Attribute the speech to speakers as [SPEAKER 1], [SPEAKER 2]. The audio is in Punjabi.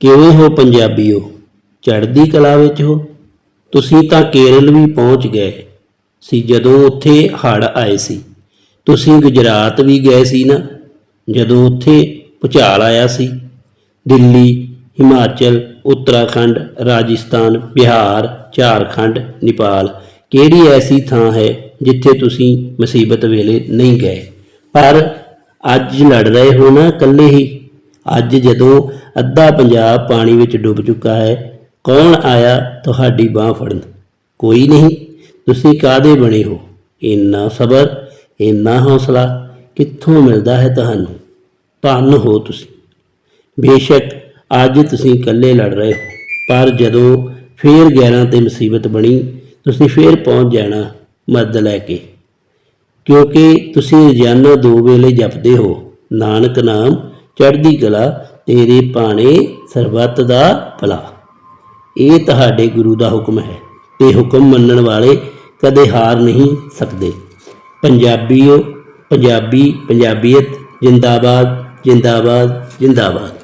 [SPEAKER 1] ਕਿਵੇਂ ਹੋ ਪੰਜਾਬੀਓ? ਚੜ੍ਹਦੀ ਕਲਾ ਵਿੱਚ ਹੋ? ਤੁਸੀਂ ਤਾਂ ਕੇਰਲ ਵੀ ਪਹੁੰਚ ਗਏ ਸੀ, ਜਦੋਂ ਉੱਥੇ ਹੜ੍ਹ ਆਏ ਸੀ। ਤੁਸੀਂ ਗੁਜਰਾਤ ਵੀ ਗਏ ਸੀ ਨਾ, ਜਦੋਂ ਉੱਥੇ ਭੁਚਾਲ ਆਇਆ ਸੀ। ਦਿੱਲੀ, ਹਿਮਾਚਲ, ਉੱਤਰਾਖੰਡ, ਰਾਜਸਥਾਨ, ਬਿਹਾਰ, ਝਾਰਖੰਡ, ਨੇਪਾਲ, ਕਿਹੜੀ ਐਸੀ ਥਾਂ ਹੈ ਜਿੱਥੇ ਤੁਸੀਂ ਮੁਸੀਬਤ ਵੇਲੇ ਨਹੀਂ ਗਏ? ਪਰ ਅੱਜ ਲੜ ਰਹੇ ਹੋ ਨਾ ਇਕੱਲੇ ਹੀ। ਅੱਜ ਜਦੋਂ ਅੱਧਾ ਪੰਜਾਬ ਪਾਣੀ ਵਿੱਚ ਡੁੱਬ ਚੁੱਕਾ ਹੈ, ਕੌਣ ਆਇਆ ਤੁਹਾਡੀ ਬਾਹ ਫੜਨ? ਕੋਈ ਨਹੀਂ। ਤੁਸੀਂ ਕਾਦੇ ਬਣੇ ਹੋ? ਇੰਨਾ ਸਬਰ, ਇੰਨਾ ਹੌਸਲਾ ਕਿੱਥੋਂ ਮਿਲਦਾ ਹੈ ਤੁਹਾਨੂੰ? ਧੰਨ ਹੋ ਤੁਸੀਂ। ਬੇਸ਼ੱਕ ਅੱਜ ਤੁਸੀਂ ਇਕੱਲੇ ਲੜ ਰਹੇ ਹੋ, ਪਰ ਜਦੋਂ ਫੇਰ ਗੈਰਾਂ ਤੇ ਮੁਸੀਬਤ ਬਣੀ, ਤੁਸੀਂ ਫੇਰ ਪਹੁੰਚ ਜਾਣਾ ਮਦਦ ਲੈ ਕੇ। ਕਿਉਂਕਿ ਤੁਸੀਂ ਰੋਜ਼ਾਨਾ ਦੋ ਵੇਲੇ ਜਪਦੇ ਹੋ, ਨਾਨਕ ਨਾਮ ਚੜ੍ਹਦੀ ਕਲਾ, ਤੇਰੇ ਪਾਣੇ ਸਰਬੱਤ ਦਾ ਭਲਾ। ਇਹ ਤੁਹਾਡੇ ਗੁਰੂ ਦਾ ਹੁਕਮ ਹੈ। ਤੇ ਹੁਕਮ ਮੰਨਣ ਵਾਲੇ ਕਦੇ ਹਾਰ ਨਹੀਂ ਸਕਦੇ। ਪੰਜਾਬੀਓ, ਪੰਜਾਬੀ, ਪੰਜਾਬੀਅਤ, ਜਿੰਦਾਬਾਦ ਜਿੰਦਾਬਾਦ ਜਿੰਦਾਬਾਦ।